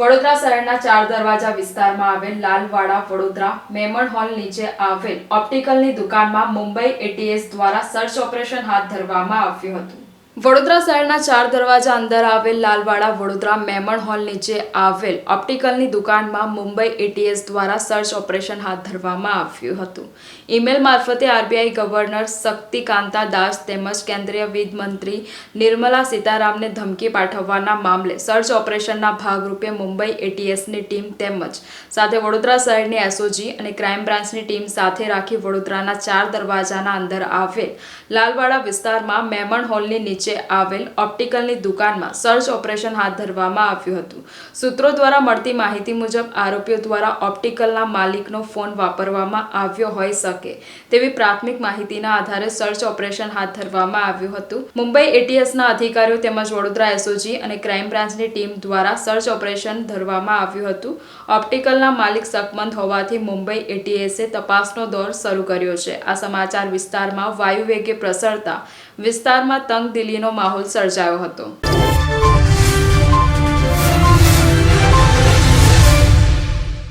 વડોદરા શહેરના ચાર દરવાજા વિસ્તારમાં આવેલ લાલવાડા વડોદરા મેમણ હોલ નીચે આવેલ ઓપ્ટિકલની દુકાનમાં મુંબઈ એટીએસ દ્વારા સર્ચ ઓપરેશન હાથ ધરવામાં આવ્યું હતું. વડોદરા શહેરના ચાર દરવાજા અંદર આવેલ લાલવાડા વડોદરા મેમણ હોલ નીચે આવેલ ઓપ્ટિકલની દુકાનમાં મુંબઈ એટીએસ દ્વારા સર્ચ ઓપરેશન હાથ ધરવામાં આવ્યું હતું. ઈમેલ મારફતે આરબીઆઈ ગવર્નર શક્તિકાંતા દાસ તેમજ કેન્દ્રીય વિધ મંત્રી નિર્મલા સીતારામને ધમકી પાઠવવાના મામલે સર્ચ ઓપરેશનના ભાગરૂપે મુંબઈ એટીએસની ટીમ તેમજ સાથે વડોદરા શહેરની એસઓજી અને ક્રાઇમ બ્રાન્ચની ટીમ સાથે રાખી વડોદરાના ચાર દરવાજાના અંદર આવેલ લાલવાડા વિસ્તારમાં મેમણ હોલની નીચે આવેલ ઓપ્ટિકલની દુકાનમાં સર્ચ ઓપરેશન હાથ ધરવામાં આવ્યું હતું. સૂત્રો દ્વારા મળતી માહિતી મુજબ, આરોપીઓ દ્વારા ઓપ્ટિકલના માલિકનો ફોન વાપરવામાં આવ્યો હોઈ શકે તેવી પ્રાથમિક માહિતીના આધારે સર્ચ ઓપરેશન હાથ ધરવામાં આવ્યું હતું. મુંબઈ એટીએસના અધિકારીઓ તેમજ વડોદરા એસઓજી અને ક્રાઇમ બ્રાન્ચની ટીમ દ્વારા સર્ચ ઓપરેશન ધરવામાં આવ્યું હતું. ઓપ્ટિકલના માલિક શકમંદ હોવાથી મુંબઈ એટીએસે તપાસનો દોર શરૂ કર્યો છે. આ સમાચાર વિસ્તારમાં વાયુવેગે પ્રસરતા વિસ્તારમાં તંગદિલીનો માહોલ સર્જાયો હતો.